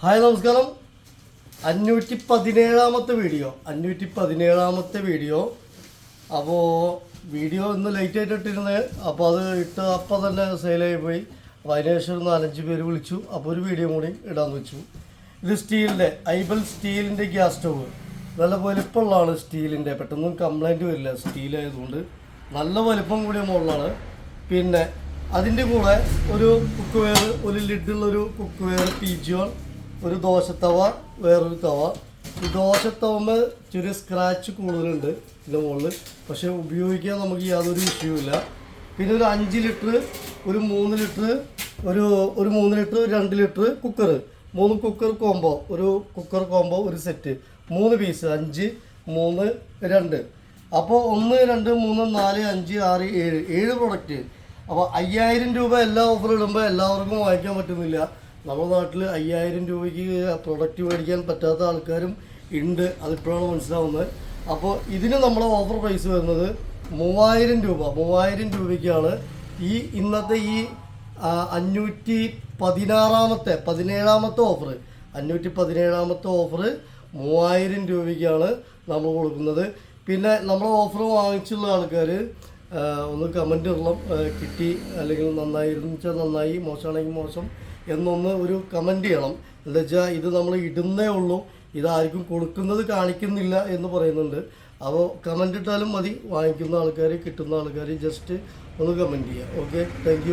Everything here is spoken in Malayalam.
ഹായ് നമസ്കാരം. അഞ്ഞൂറ്റി പതിനേഴാമത്തെ വീഡിയോ. അഞ്ഞൂറ്റി പതിനേഴാമത്തെ വീഡിയോ. അപ്പോൾ വീഡിയോ ഇന്ന് ലേറ്റ് ആയിട്ട് ഇട്ടിരുന്നത് അപ്പോൾ അത് ഇട്ട് അപ്പം തന്നെ സെയിലായി പോയി. ഒരു നാലഞ്ച് പേര് വിളിച്ചു. അപ്പോൾ ഒരു വീഡിയോ കൂടി ഇടാന്ന് വെച്ചു. ഇത് സ്റ്റീലിന്റെ ഐബൽ സ്റ്റീലിന്റെ ഗ്യാസ് സ്റ്റവ്. നല്ല വലിപ്പമുള്ളതാണ് സ്റ്റീലിന്റെ പെട്ടെന്നും കംപ്ലൈന്റ് വരില്ല. സ്റ്റീലായതുകൊണ്ട് നല്ല വലിപ്പം കൂടിയ മുകളിലാണ് പിന്നെ അതിന്റെ കൂടെ ഒരു കുക്ക് വെയർ ഒരു ലിഡുള്ളൊരു കുക്ക് വെയർ പി ജിയോൺ ഒരു ദോശത്തവ വേറൊരു തവ. ഈ ദോശത്തവമ്മ ചെറിയ സ്ക്രാച്ച് കൂടുതലുണ്ട് ഇതിന്റെ മുകളിൽ പക്ഷേ ഉപയോഗിക്കാൻ നമുക്ക് യാതൊരു വിഷയവുമില്ല പിന്നെ ഒരു അഞ്ച് ലിറ്റർ ഒരു മൂന്ന് ലിറ്റർ ഒരു ഒരു മൂന്ന് ലിറ്റർ രണ്ട് ലിറ്റർ കുക്കർ മൂന്ന് കുക്കർ കോംബോ ഒരു കുക്കർ കോംബോ ഒരു സെറ്റ് മൂന്ന് പീസ് അഞ്ച് മൂന്ന് രണ്ട്. അപ്പോൾ ഒന്ന് രണ്ട് മൂന്ന് നാല് അഞ്ച് ആറ് ഏഴ്. ഏഴ് പ്രൊഡക്റ്റ് അപ്പോൾ അയ്യായിരം രൂപ എല്ലാ ഓഫർ ഇടുമ്പോൾ എല്ലാവർക്കും വാങ്ങിക്കാൻ പറ്റുന്നില്ല. നമ്മുടെ നാട്ടിൽ അയ്യായിരം രൂപയ്ക്ക് പ്രൊഡക്റ്റ് മേടിക്കാൻ പറ്റാത്ത ആൾക്കാരും ഉണ്ട്. അതിപ്പോഴാണ് മനസ്സിലാവുന്നത്. അപ്പോൾ ഇതിന് നമ്മുടെ ഓഫർ പ്രൈസ് വരുന്നത് മൂവായിരം രൂപ. മൂവായിരം രൂപയ്ക്കാണ് ഈ ഇന്നത്തെ ഈ അഞ്ഞൂറ്റി പതിനാറാമത്തെ പതിനേഴാമത്തെ ഓഫർ അഞ്ഞൂറ്റി പതിനേഴാമത്തെ ഓഫർ മൂവായിരം രൂപയ്ക്കാണ് നമ്മൾ കൊടുക്കുന്നത്. പിന്നെ നമ്മൾ ഓഫർ വാങ്ങിച്ചുള്ള ആൾക്കാർ ഒന്ന് കമന്റ് ഇടണം. കിട്ടി. അല്ലെങ്കിൽ നന്നായിരുന്നു. വെച്ചാൽ നന്നായി. മോശമാണെങ്കിൽ മോശം. എന്നൊന്ന് ഒരു കമന്റ് ചെയ്യണം. എന്താ വെച്ചാൽ ഇത് നമ്മൾ ഇടുന്നേ ഉള്ളൂ. ഇതാർക്കും കൊടുക്കുന്നത് കാണിക്കുന്നില്ല എന്ന് പറയുന്നുണ്ട്. അപ്പോൾ കമന്റ് ഇട്ടാലും മതി. വാങ്ങിക്കുന്ന ആൾക്കാർ കിട്ടുന്ന ആൾക്കാർ ജസ്റ്റ് ഒന്ന് കമന്റ് ചെയ്യുക ഓക്കെ താങ്ക്